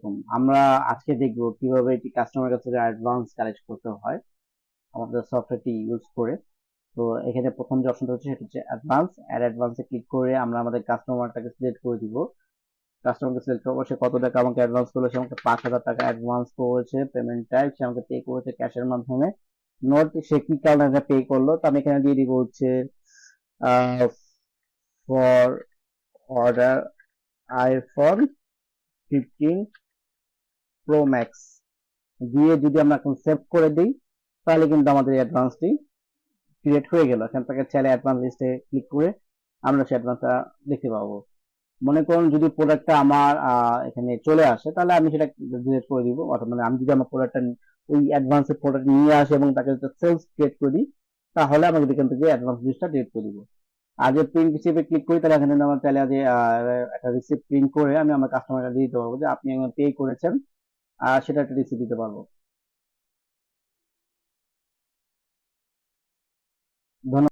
আলাইকুম আমরা আজকে দেখব কীভাবে এটি কাস্টমার কাছ অ্যাডভান্স কালেক্ট করতে হয়, আমাদের সফটওয়্যারটি ইউজ করে। তো এখানে প্রথম যে অপশনটা হচ্ছে, সেটা হচ্ছে অ্যাডভান্স অ্যাড অ্যাডভান্সে ক্লিক করে আমরা আমাদের কাস্টমারটাকে সিলেক্ট করে দিব। কাস্টমারকে সিলেক্ট করব, সে কত টাকা আমাকে অ্যাডভান্স করল, সে আমাকে পাঁচ হাজার টাকা অ্যাডভান্স করেছে পেমেন্ট টাইপ সে আমাকে পে করেছে ক্যাশের মাধ্যমে। নোট সে কি কারণে পে করল? তো আমি এখানে দিয়ে দিব হচ্ছে for order iPhone fifteen pro max দিয়ে যদি আমরা এখন সেভ করে দিই, তাহলে কিন্তু আমাদের অ্যাডভান্সটি ক্রিয়েট হয়ে গেল। এখান থেকে চাইলে অ্যাডভান্স লিস্টে ক্লিক করে আমরা সেই অ্যাডভান্সটা দেখতে পাবো। মনে করুন যদি প্রোডাক্টটা আমার এখানে চলে আসে, তাহলে আমি সেটা ডিলিট করে দিব। অর্থাৎ মানে আমি যদি আমার প্রোডাক্টটা ওই অ্যাডভান্সের প্রোডাক্ট নিয়ে আসে এবং তাকে যদি সেলস ক্রিয়েট করে দিই, তাহলে আমাকে এখান থেকে অ্যাডভান্স লিস্টটা ডিলিট করে দিব। আর যে প্রিন্ট রিসিপে ক্লিক করি, তাহলে এখানে আমার চাইলে যে একটা রিসিপ্ট প্রিন্ট করে আমি আমার কাস্টমারকে দিয়ে দিতে পারব যে আপনি পে করেছেন। সেটা একটা রিসিপ দিতে পারব। ধন্যবাদ।